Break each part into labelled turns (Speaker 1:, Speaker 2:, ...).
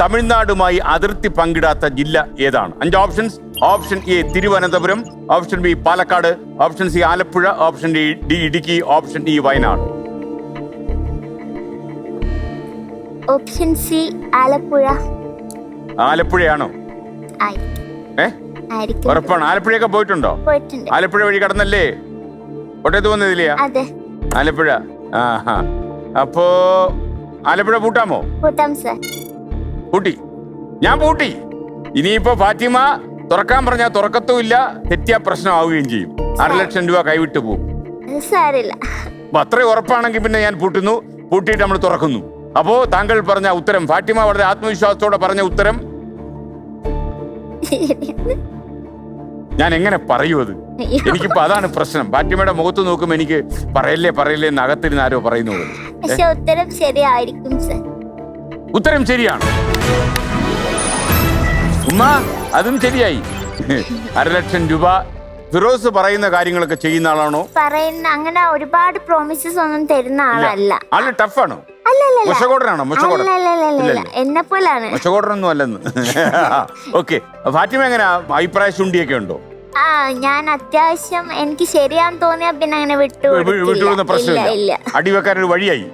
Speaker 1: തമിഴ്നാടുമായി അതിർത്തി പങ്കിടാത്ത ജില്ല ഏതാണ്? അഞ്ച് options. Option A Thiruvananthapuram option B Palakkad option C Alappuzha option D Idukki option E Wayanad.
Speaker 2: Option C Alappuzha.
Speaker 1: ആലപ്പുഴയാണോ? ഏ? ഉറപ്പാണ്. ആലപ്പുഴയൊക്കെ പോയിട്ടുണ്ടോ? ആലപ്പുഴ വഴി കടന്നല്ലേ? കോട്ടയത്ത്
Speaker 2: വന്നതില്ലയാ
Speaker 1: ആലപ്പുഴ. ആഹാ. അപ്പോ ആലപ്പുഴ പൂട്ടാമോ?
Speaker 2: കൂട്ടാം സർ.
Speaker 1: പൂട്ടി. ഞാൻ പൂട്ടി. ഇനിയിപ്പോ ഫാത്തിമ തുറക്കാൻ പറഞ്ഞാൽ തുറക്കത്തുമില്ല തെറ്റിയ പ്രശ്നമാവുകയും ചെയ്യും. അര ലക്ഷം രൂപ കൈവിട്ടു പോകും
Speaker 2: അത് സാരില്ല
Speaker 1: അപ്പൊ അത്രയും ഉറപ്പാണെങ്കിൽ പിന്നെ ഞാൻ പൂട്ടുന്നു. പൂട്ടിയിട്ട് നമ്മൾ തുറക്കുന്നു. അപ്പോ താങ്കൾ പറഞ്ഞ ഉത്തരം ഫാത്തിമ വളരെ ആത്മവിശ്വാസത്തോടെ പറഞ്ഞ ഉത്തരം. ഞാൻ എങ്ങനെ പറയൂ അത്? എനിക്കിപ്പോ അതാണ് പ്രശ്നം. ഫാത്തിമയുടെ മുഖത്ത് നോക്കുമ്പോ എനിക്ക് പറയല്ലേ പറയല്ലേ എന്ന് അകത്തിരുന്ന് ആരോ പറയുന്നു.
Speaker 2: ഉത്തരം ശരിയായിരിക്കും സർ.
Speaker 1: ഉത്തരം ശരിയാണ്. ഉമ്മ അതും ശരിയായി. അരലക്ഷം രൂപ. ഫിറോസ് പറയുന്ന കാര്യങ്ങളൊക്കെ ചെയ്യുന്ന ആളാണോ?
Speaker 2: പറയുന്ന അങ്ങനെ ഒരുപാട് പ്രോമിസസ് ഒന്നും തരുന്ന ആളല്ല.
Speaker 1: ആൾ ടഫാണോ? മുഷകോടനാണോ മുഷകോടൻ
Speaker 2: എന്നെ പോലാണ്
Speaker 1: മുഷകോടനൊന്നും അല്ലെന്ന്. ഓക്കെ. ഫാത്തിമ എങ്ങനെ അഭിപ്രായ ശുണ്ടിയൊക്കെ ഉണ്ടോ?
Speaker 2: ആ ഞാൻ അത്യാവശ്യം എനിക്ക് ശരിയാന്ന് തോന്നിയാ പിന്നെ അങ്ങനെ വിട്ടു
Speaker 1: പ്രശ്നമില്ല.
Speaker 2: ഇല്ല.
Speaker 1: വഴിയായി?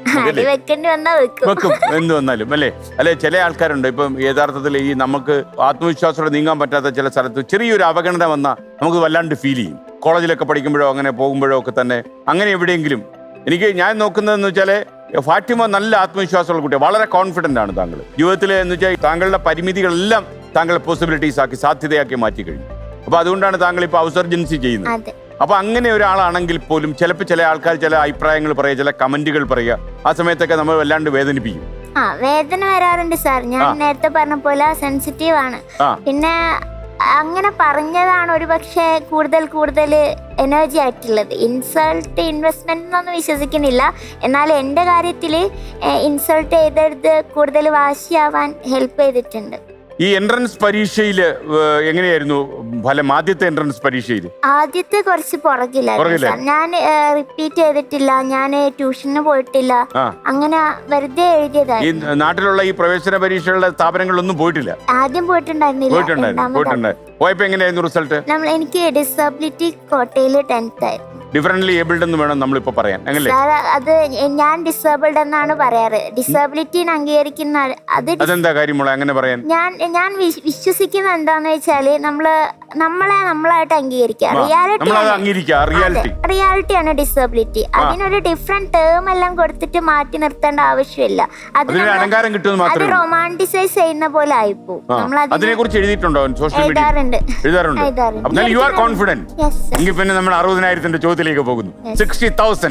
Speaker 2: വന്നാ വെക്കും.
Speaker 1: വെക്കും. എന്ത് വന്നാലും. അല്ലേ? അല്ലെ ചില ആൾക്കാരുണ്ട്. ഇപ്പം യഥാർത്ഥത്തിൽ ഈ നമുക്ക് ആത്മവിശ്വാസത്തോടെ നീങ്ങാൻ പറ്റാത്ത ചില സ്ഥലത്ത് ചെറിയൊരു അവഗണന വന്നാൽ നമുക്ക് വല്ലാണ്ട് ഫീൽ ചെയ്യും. കോളേജിലൊക്കെ പഠിക്കുമ്പോഴോ അങ്ങനെ പോകുമ്പോഴോ ഒക്കെ തന്നെ അങ്ങനെ എവിടെയെങ്കിലും. എനിക്ക് ഞാൻ നോക്കുന്നതെന്ന് വെച്ചാൽ ഫാറ്റിമ നല്ല ആത്മവിശ്വാസമുള്ള കുട്ടിയാണ് വളരെ കോൺഫിഡന്റ് ആണ് താങ്കൾ ജീവിതത്തിലെ എന്ന് വെച്ചാൽ താങ്കളുടെ പരിമിതികളെല്ലാം താങ്കൾ പോസിബിലിറ്റീസ് ആക്കി സാധ്യതയാക്കി മാറ്റി കഴിഞ്ഞു അപ്പൊ അതുകൊണ്ടാണ് താങ്കൾ ഇപ്പൊ ഔസർജൻസി ചെയ്യുന്നത്. അപ്പൊ അങ്ങനെ ഒരാളാണെങ്കിൽ പോലും ചിലപ്പോൾ ചില ആൾക്കാർ ചില അഭിപ്രായങ്ങൾ പറയുക ചില കമന്റുകൾ പറയുക ആ സമയത്തൊക്കെ നമ്മൾ വല്ലാണ്ട് വേദനിപ്പിക്കും.
Speaker 2: ആ വേദന വരാറുണ്ട് സാർ. ഞാൻ നേരത്തെ പറഞ്ഞ പോലെ സെൻസിറ്റീവ് ആണ്. പിന്നെ അങ്ങനെ പറഞ്ഞതാണ് ഒരു പക്ഷേ കൂടുതൽ കൂടുതൽ എനർജി ആയിട്ടുള്ളത്. ഇൻസൾട്ട് ഇൻവെസ്റ്റ്മെന്റ് എന്നൊന്നും വിശ്വസിക്കുന്നില്ല. എന്നാൽ എന്റെ കാര്യത്തിൽ ഇൻസൾട്ട് ചെയ്തെടുത്ത് കൂടുതൽ വാശിയാവാൻ ഹെൽപ്പ് ചെയ്തിട്ടുണ്ട്.
Speaker 1: ഈ എൻട്രൻസ് പരീക്ഷയിൽ എങ്ങനെയായിരുന്നു? ഫലം ആദ്യത്തെ എൻട്രൻസ് പരീക്ഷയിൽ
Speaker 2: ആദ്യത്തെ കുറച്ച് പുറകിലായിരുന്നു
Speaker 1: പുറകിലായി.
Speaker 2: ഞാൻ റിപ്പീറ്റ് ചെയ്തിട്ടില്ല. ഞാൻ ട്യൂഷന് പോയിട്ടില്ല.
Speaker 1: ആ.
Speaker 2: അങ്ങനെ വെറുതെ
Speaker 1: ഈ
Speaker 2: എഴുതിയതായിരുന്നു
Speaker 1: നാട്ടിലുള്ള ഈ പ്രവേശന പരീക്ഷകളുടെ സ്ഥാപനങ്ങളിലൊന്നും പോയിട്ടില്ല?
Speaker 2: ആദ്യം പോയിട്ടുണ്ടായിരുന്നില്ല.
Speaker 1: പോയിട്ടുണ്ടായിരുന്നു
Speaker 2: രണ്ടാമത്.
Speaker 1: പോയിട്ടുണ്ടായിരുന്നു. പോയപ്പോ എങ്ങനെയായിരുന്നു റിസൾട്ട്
Speaker 2: നമ്മൾ എനിക്ക് ഡിസബിലിറ്റി കോട്ടയിൽ ടെൻത്ത് ആയിരുന്നു.
Speaker 1: ഡിഫറന്റ്ലി ഏബിൾഡ് എന്ന് വേണം നമ്മളിപ്പോ പറയാൻ അങ്ങനെ
Speaker 2: അത് ഞാൻ ഡിസേബിൾഡ് എന്നാണ് പറയാറ്. ഡിസേബിലിറ്റി അംഗീകരിക്കുന്ന അത്
Speaker 1: അതെന്താ കാര്യമുള്ള അങ്ങനെ പറയാൻ?
Speaker 2: ഞാൻ ഞാൻ വിശ്- വിശ്വസിക്കുന്ന എന്താന്ന് വെച്ചാൽ നമ്മൾ നമ്മളെ നമ്മളായിട്ട് അംഗീകരിക്കുക. റിയാലിറ്റി റിയാലിറ്റിയാണ് ഡിസബിലിറ്റി അതിനൊരു ഡിഫറെന്റ് ടേം എല്ലാം കൊടുത്തിട്ട് മാറ്റി നിർത്തേണ്ട ആവശ്യമില്ല. അത് റൊമാന്റിസൈസ് ചെയ്യുന്ന പോലെ ആയിപ്പോ നമ്മൾ
Speaker 1: അതിനെ കുറിച്ച് എഴുതിയിട്ടുണ്ടോ? സോഷ്യൽ മീഡിയ
Speaker 2: എഴുതാറുണ്ട്.
Speaker 1: എഴുതാറുണ്ട്.
Speaker 2: എഴുതാറുണ്ട്.
Speaker 1: യു ആർ കോൺഫിഡന്റ്
Speaker 2: യെസ്
Speaker 1: പിന്നെ നമ്മൾ അറുപതിനായിരത്തിന്റെ ചോദ്യത്തിലേക്ക് പോകുന്നു
Speaker 2: Yes.
Speaker 1: Sixty thousand